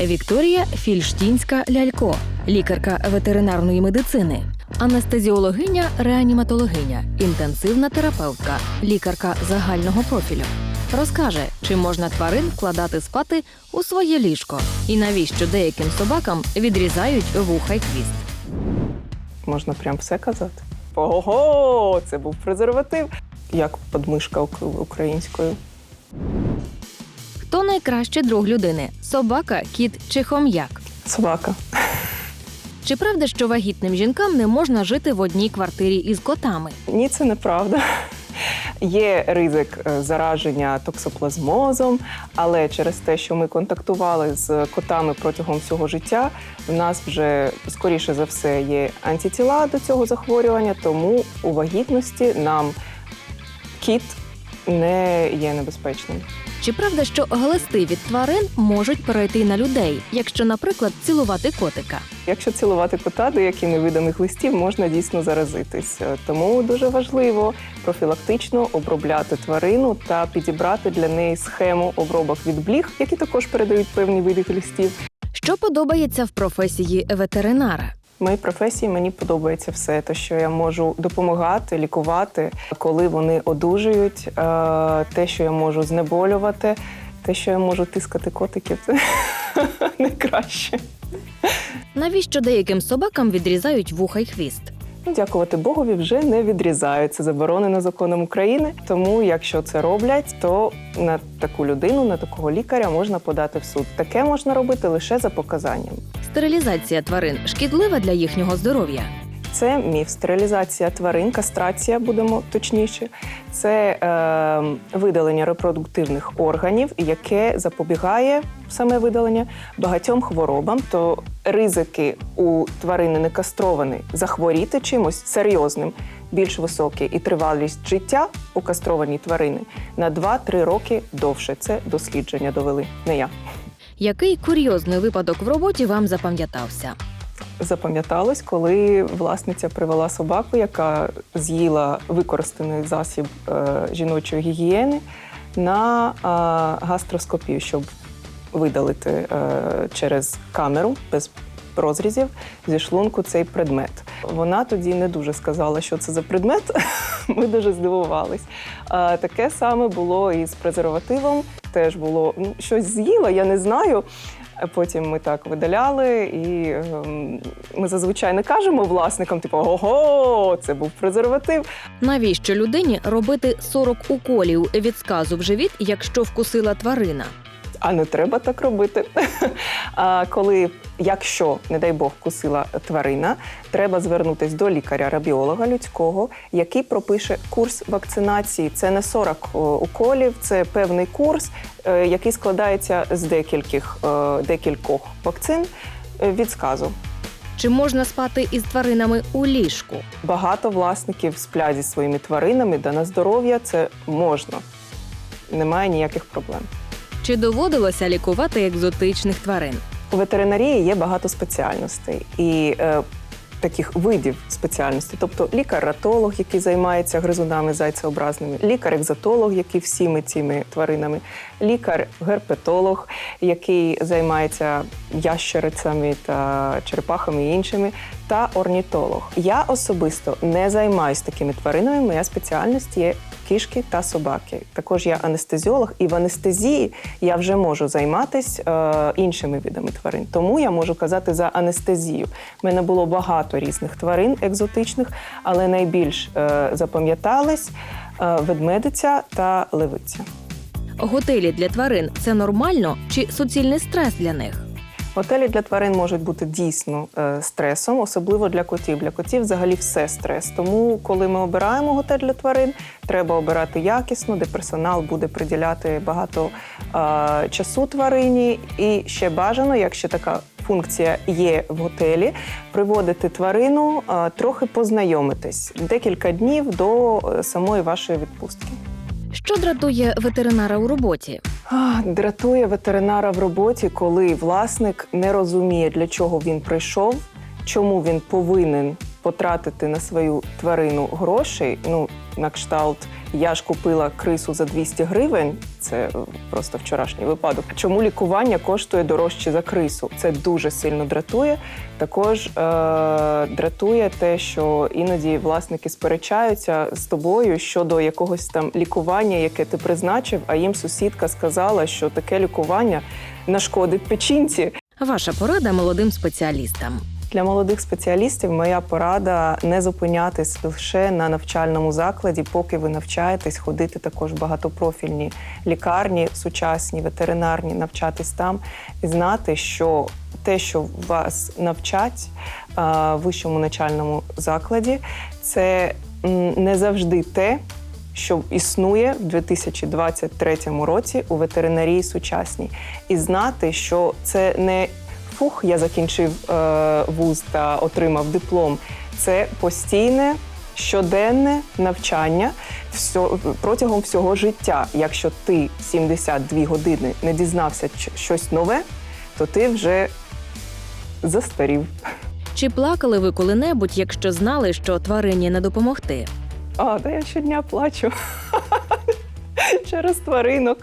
Вікторія Фільштінська лялько, лікарка ветеринарної медицини, анестезіологиня, реаніматологиня, інтенсивна терапевтка, лікарка загального профілю. Розкаже, чи можна тварин вкладати спати у своє ліжко і навіщо деяким собакам відрізають вуха й хвіст. Можна прям все казати. Ого, це був презерватив, як подмишка українською. Найкращий друг людини собака, кіт чи хом'як? Собака. Чи правда, що вагітним жінкам не можна жити в одній квартирі із котами? Ні, це неправда. Є ризик е, зараження токсоплазмозом, але через те, що ми контактували з котами протягом всього життя, в нас вже скоріше за все є антитіла до цього захворювання, тому у вагітності нам кіт не є небезпечним. Чи правда, що глисти від тварин можуть перейти на людей, якщо, наприклад, цілувати котика? Якщо цілувати кота деякими видами глистів, можна дійсно заразитись. Е, Тому дуже важливо профілактично обробляти тварину та підібрати для неї схему обробок від бліг, які також передають певні види глистів. Що подобається в професії ветеринара? Моїй професії мені подобається все, те, що я можу допомагати, лікувати, коли вони одужують, е, те, що я можу знеболювати, те, що я можу тискати котиків, це найкраще. Навіщо деяким собакам відрізають вуха й хвіст? Ну, Дякувати Богові, вже не відрізають. Це заборонено законом України. Тому, якщо це роблять, то на таку людину, на такого лікаря можна подати в суд. Таке можна робити лише за показанням. Стерилізація тварин шкідлива для їхнього здоров'я. Це міф, стерилізація тварин, кастрація, будемо точніше. Це е, видалення репродуктивних органів, яке запобігає саме видалення багатьом хворобам. То ризики у тварини некастрованої захворіти чимось серйозним більш високі, і тривалість життя у кастрованій тварини на 2-3 роки довше. Це дослідження довели, не я. Який курйозний випадок в роботі вам запам'ятався? запам'яталось, коли власниця привела собаку, яка з'їла використаний засіб е, жіночої гігієни на е, гастроскопію, щоб видалити е, через камеру без розрізів зі шлунку цей предмет. Вона тоді не дуже сказала, що це за предмет. Ми дуже здивувались. А, таке саме було і з презервативом. Теж було ну, щось з'їла, я не знаю. Потім ми так видаляли, і ем, ми зазвичай не кажемо власникам, типу, ого, це був презерватив. Навіщо людині робити 40 уколів від сказу в живіт, якщо вкусила тварина? А не треба так робити. А коли, якщо, не дай Бог, вкусила тварина, треба звернутися до лікаря-рабіолога людського, який пропише курс вакцинації. Це не 40 уколів, це певний курс, е, який складається з декількох, е, декількох вакцин е, від сказу. Чи можна спати із тваринами у ліжку? Багато власників сплять зі своїми тваринами, да на здоров'я це можна. Немає ніяких проблем. Чи доводилося лікувати екзотичних тварин? У ветеринарії є багато спеціальностей і е, таких видів спеціальностей. Тобто лікар-ратолог, який займається гризунами зайцеобразними, лікар-екзотолог, який всіми цими тваринами, лікар-герпетолог, який займається ящерицями та черепахами і іншими, та орнітолог. Я особисто не займаюся такими тваринами. Моя спеціальність є кішки та собаки. Також я анестезіолог, і в анестезії я вже можу займатися е, іншими видами тварин. Тому я можу казати за анестезію. У мене було багато різних тварин екзотичних, але найбільш е, запам'ятались е, ведмедиця та левиця. Готелі для тварин це нормально чи суцільний стрес для них? Готелі для тварин можуть бути дійсно е, стресом, особливо для котів. Для котів взагалі все стрес. Тому, коли ми обираємо готель для тварин, треба обирати якісно, де персонал буде приділяти багато е, часу тварині. І ще бажано, якщо така функція є в готелі, приводити тварину, е, трохи познайомитись декілька днів до е, самої вашої відпустки. Що дратує ветеринара у роботі? Дратує ветеринара в роботі, коли власник не розуміє, для чого він прийшов, чому він повинен потратити на свою тварину грошей. Ну, на кшталт, я ж купила крису за 200 гривень. Це е, просто вчорашній випадок. Чому лікування коштує дорожче за крису? Це дуже сильно дратує. Також е, дратує те, що іноді власники сперечаються з тобою щодо якогось там лікування, яке ти призначив, а їм сусідка сказала, що таке лікування нашкодить печінці. Ваша порада молодим спеціалістам. Для молодих спеціалістів моя порада не зупинятись лише на навчальному закладі, поки ви навчаєтесь ходити також в багатопрофільні лікарні, сучасні, ветеринарні, навчатись там і знати, що те, що вас навчать в вищому начальному закладі, це не завжди те, що існує в 2023 році у ветеринарії сучасній, і знати, що це не фух, я закінчив е, вуз та отримав диплом. Це постійне щоденне навчання всьо- протягом всього життя. Якщо ти 72 години не дізнався щось нове, то ти вже застарів. Чи плакали ви коли-небудь, якщо знали, що тварині не допомогти? А, та я щодня плачу через тваринок.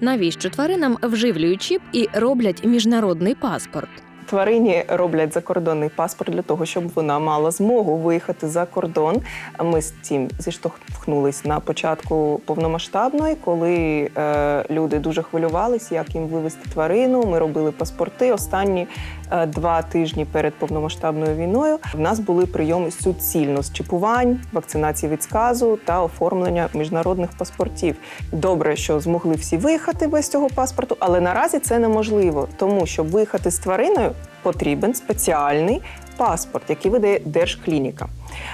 Навіщо тваринам вживлюють чіп і роблять міжнародний паспорт? Тварині роблять закордонний паспорт для того, щоб вона мала змогу виїхати за кордон. Ми з цим зіштовхнулись на початку повномасштабної, коли е, люди дуже хвилювалися, як їм вивезти тварину. Ми робили паспорти. Останні е, два тижні перед повномасштабною війною в нас були прийоми суцільно з чіпувань, вакцинації від сказу та оформлення міжнародних паспортів. Добре, що змогли всі виїхати без цього паспорту, але наразі це неможливо, тому щоб виїхати з твариною потрібен спеціальний паспорт, який видає Держклініка.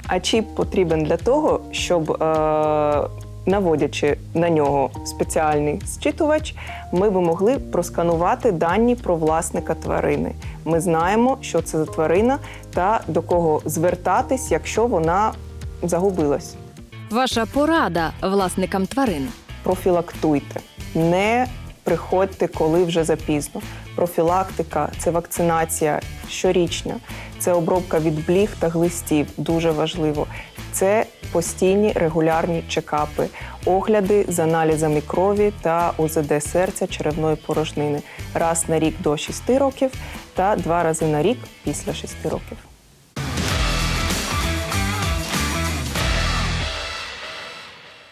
А чіп потрібен для того, щоб е, наводячи на нього спеціальний зчитувач, ми би могли просканувати дані про власника тварини. Ми знаємо, що це за тварина та до кого звертатись, якщо вона загубилась. Ваша порада власникам тварин. профілактуйте. Не приходьте, коли вже запізно. Профілактика це вакцинація щорічна, це обробка від бліг та глистів, дуже важливо. Це постійні регулярні чекапи, огляди з аналізами крові та УЗД серця черевної порожнини раз на рік до 6 років та два рази на рік після 6 років.